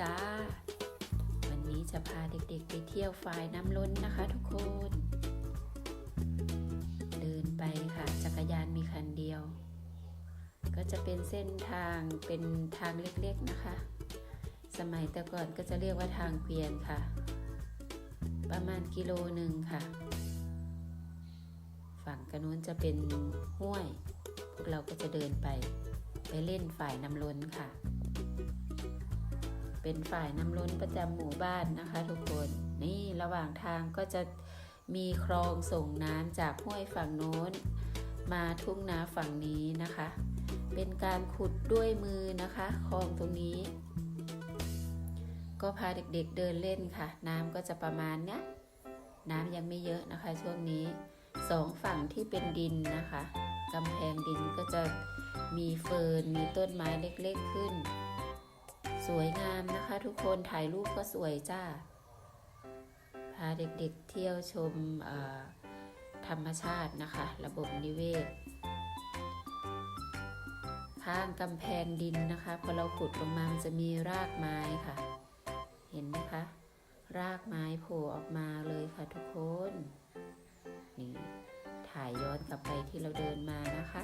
จ้า วันนี้จะพาเด็กๆไปเที่ยวฝายน้ำล้นนะคะทุกคน เดินไปค่ะจักรยานมีคันเดียว ก็จะเป็นเส้นทางเป็นทางเล็กๆนะคะ สมัยแต่ก่อนก็จะเรียกว่าทางเกวียนค่ะ ประมาณกิโลหนึ่งค่ะ ฝั่งกระนู้นจะเป็นห้วย พวกเราก็จะเดินไปไปเล่นฝ่ายน้ำล้นค่ะ เป็นฝ่ายน้ำล้นประจำหมู่บ้านนะคะ ทุกคนนี่ระหว่างทางก็จะมีคลองส่งน้ำจากห้วยฝั่งโน้น มาทุ่งนาฝั่งนี้นะคะ เป็นการขุดด้วยมือนะคะคลองตรงนี้ ก็พาเด็กๆเดินเล่นค่ะ น้ำก็จะประมาณเนี้ยน้ำยังไม่เยอะนะคะ ช่วงนี้สองฝั่งที่เป็นดินนะคะกำแพงดินก็จะมีเฟิร์นมีต้นไม้เล็กๆขึ้น สวยงามนะคะทุกคนถ่ายรูปก็สวยจ้า พาเด็กๆเที่ยวชมธรรมชาตินะคะ ระบบนิเวศ ข้างกำแพงดินนะคะ พอเราขุดลงมามันจะมีรากไม้ค่ะ เห็นไหมคะ รากไม้โผล่ออกมาเลยค่ะทุกคน นี่ถ่ายย้อนกลับไปที่เราเดินมานะคะ